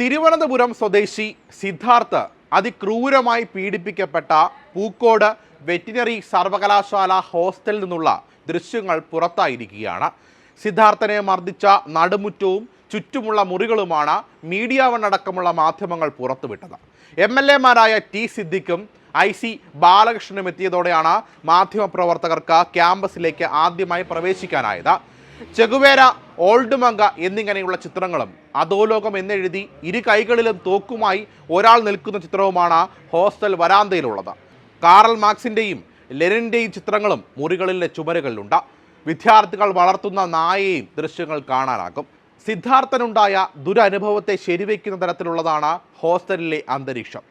തിരുവനന്തപുരം സ്വദേശി സിദ്ധാർത്ഥ് അതിക്രൂരമായി പീഡിപ്പിക്കപ്പെട്ട പൂക്കോട് വെറ്റിനറി സർവകലാശാല ഹോസ്റ്റലിൽ നിന്നുള്ള ദൃശ്യങ്ങൾ പുറത്തായിരിക്കുകയാണ്. സിദ്ധാർത്ഥനെ മർദ്ദിച്ച നടുമുറ്റവും ചുറ്റുമുള്ള മുറികളുമാണ് മീഡിയ വണ്ണടക്കമുള്ള മാധ്യമങ്ങൾ പുറത്തുവിട്ടത്. എം എൽ എമാരായ ടി സിദ്ദിഖും ഐ സി ബാലകൃഷ്ണനും എത്തിയതോടെയാണ് മാധ്യമപ്രവർത്തകർക്ക് ക്യാമ്പസിലേക്ക് ആദ്യമായി പ്രവേശിക്കാനായത്. ചെഗുവേര ഓൾഡ് മങ്ക എന്നിങ്ങനെയുള്ള ചിത്രങ്ങളും അധോലോകം എന്നെഴുതി ഇരു കൈകളിലും തോക്കുമായി ഒരാൾ നിൽക്കുന്ന ചിത്രവുമാണ് ഹോസ്റ്റൽ വരാന്തയിലുള്ളത്. കാറൽ മാർക്സിന്റെയും ലെനിന്റെയും ചിത്രങ്ങളും മുറികളിലെ ചുമരുകളിലുണ്ട്. വിദ്യാർത്ഥികൾ വളർത്തുന്ന നായയെയും ദൃശ്യങ്ങൾ കാണാനാകും. സിദ്ധാർത്ഥനുണ്ടായ ദുരനുഭവത്തെ ശരിവയ്ക്കുന്ന തരത്തിലുള്ളതാണ് ഹോസ്റ്റലിലെ അന്തരീക്ഷം.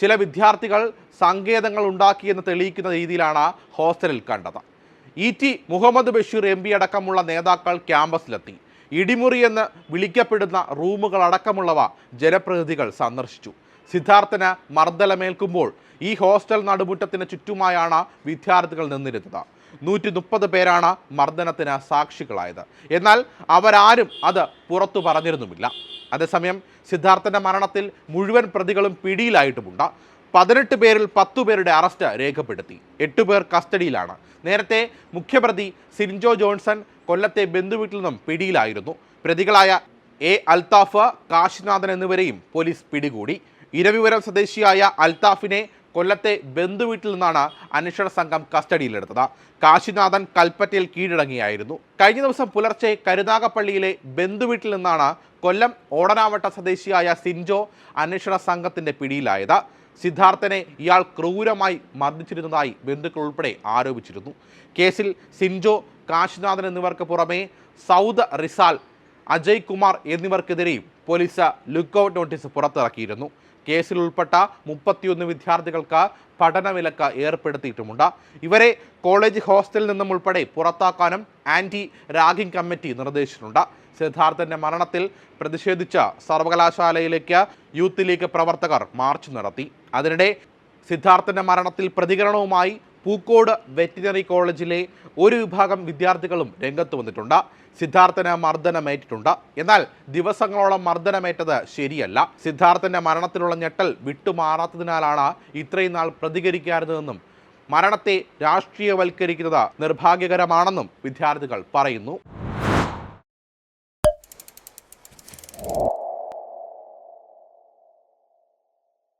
ചില വിദ്യാർത്ഥികൾ സങ്കേതങ്ങൾ ഉണ്ടാക്കിയെന്ന് തെളിയിക്കുന്ന രീതിയിലാണ് ഹോസ്റ്റലിൽ കണ്ടത്. E T Muhammad Basheer M P അടക്കമുള്ള നേതാക്കൾ ക്യാമ്പസിലെത്തി. ഇടിമുറി എന്ന് വിളിക്കപ്പെടുന്ന റൂമുകൾ അടക്കമുള്ളവ ജനപ്രതിനിധികൾ സന്ദർശിച്ചു. സിദ്ധാർത്ഥന് മർദ്ദലമേൽക്കുമ്പോൾ ഈ ഹോസ്റ്റൽ നടുമുറ്റത്തിന് ചുറ്റുമായാണ് വിദ്യാർത്ഥികൾ നിന്നിരുന്നത്. നൂറ്റി മുപ്പത് പേരാണ് മർദ്ദനത്തിന് സാക്ഷികളായത്. എന്നാൽ അവരാരും അത് പുറത്തു പറഞ്ഞിരുന്നുമില്ല. അതേസമയം സിദ്ധാർത്ഥന്റെ മരണത്തിൽ മുഴുവൻ പ്രതികളും പിടിയിലായിട്ടുമുണ്ട്. പതിനെട്ട് പേരിൽ പത്തു പേരുടെ അറസ്റ്റ് രേഖപ്പെടുത്തി. എട്ട് പേർ കസ്റ്റഡിയിലാണ്. നേരത്തെ മുഖ്യപ്രതി സിൻജോ ജോൺസൺ കൊല്ലത്തെ ബന്ധുവീട്ടിൽ നിന്നും പിടിയിലായിരുന്നു. പ്രതികളായ എ അൽത്താഫ് കാശിനാഥൻ എന്നിവരെയും പോലീസ് പിടികൂടി. ഇരവിപുരം സ്വദേശിയായ അൽത്താഫിനെ കൊല്ലത്തെ ബന്ധുവീട്ടിൽ നിന്നാണ് അന്വേഷണ സംഘം കസ്റ്റഡിയിലെടുത്തത്. കാശിനാഥൻ കൽപ്പറ്റയിൽ കീഴടങ്ങിയായിരുന്നു. കഴിഞ്ഞ ദിവസം പുലർച്ചെ കരുനാഗപ്പള്ളിയിലെ ബന്ധുവീട്ടിൽ നിന്നാണ് കൊല്ലം ഓടനാവട്ട സ്വദേശിയായ സിൻജോ അന്വേഷണ സംഘത്തിന്റെ പിടിയിലായത്. സിദ്ധാർത്ഥനെ ഇയാൾ ക്രൂരമായി മർദ്ദിച്ചിരുന്നതായി ബന്ധുക്കൾ ഉൾപ്പെടെ ആരോപിച്ചിരുന്നു. കേസിൽ സിൻജോ കാശിനാഥൻ എന്നിവർക്ക് പുറമെ സൗദ് റിസാൽ അജയ് കുമാർ എന്നിവർക്കെതിരെയും പോലീസ് ലുക്കൌട്ട് നോട്ടീസ് പുറത്തിറക്കിയിരുന്നു. കേസിൽ ഉൾപ്പെട്ട മുപ്പത്തിയൊന്ന് വിദ്യാർത്ഥികൾക്ക് പഠനവിലക്ക് ഏർപ്പെടുത്തിയിട്ടുമുണ്ട്. ഇവരെ കോളേജ് ഹോസ്റ്റലിൽ നിന്നും ഉൾപ്പെടെ പുറത്താക്കാനും ആന്റി റാഗിംഗ് കമ്മിറ്റി നിർദ്ദേശിച്ചിട്ടുണ്ട്. സിദ്ധാർത്ഥന്റെ മരണത്തിൽ പ്രതിഷേധിച്ച സർവകലാശാലയിലേക്ക് യൂത്ത് ലീഗ് പ്രവർത്തകർ മാർച്ച് നടത്തി. അതിനിടെ സിദ്ധാർത്ഥന്റെ മരണത്തിൽ പ്രതികരണവുമായി പൂക്കോട് വെറ്റിനറി കോളേജിലെ ഒരു വിഭാഗം വിദ്യാർത്ഥികളും രംഗത്ത് വന്നിട്ടുണ്ട്. സിദ്ധാർത്ഥന് മർദ്ദനമേറ്റിട്ടുണ്ട്. എന്നാൽ ദിവസങ്ങളോളം മർദ്ദനമേറ്റത് ശരിയല്ല. സിദ്ധാർത്ഥന്റെ മരണത്തിലുള്ള ഞെട്ടൽ വിട്ടുമാറാത്തതിനാലാണ് ഇത്രയും നാൾ പ്രതികരിക്കാറുതെന്നും മരണത്തെ രാഷ്ട്രീയവൽക്കരിക്കുന്നത് നിർഭാഗ്യകരമാണെന്നും വിദ്യാർത്ഥികൾ പറയുന്നു.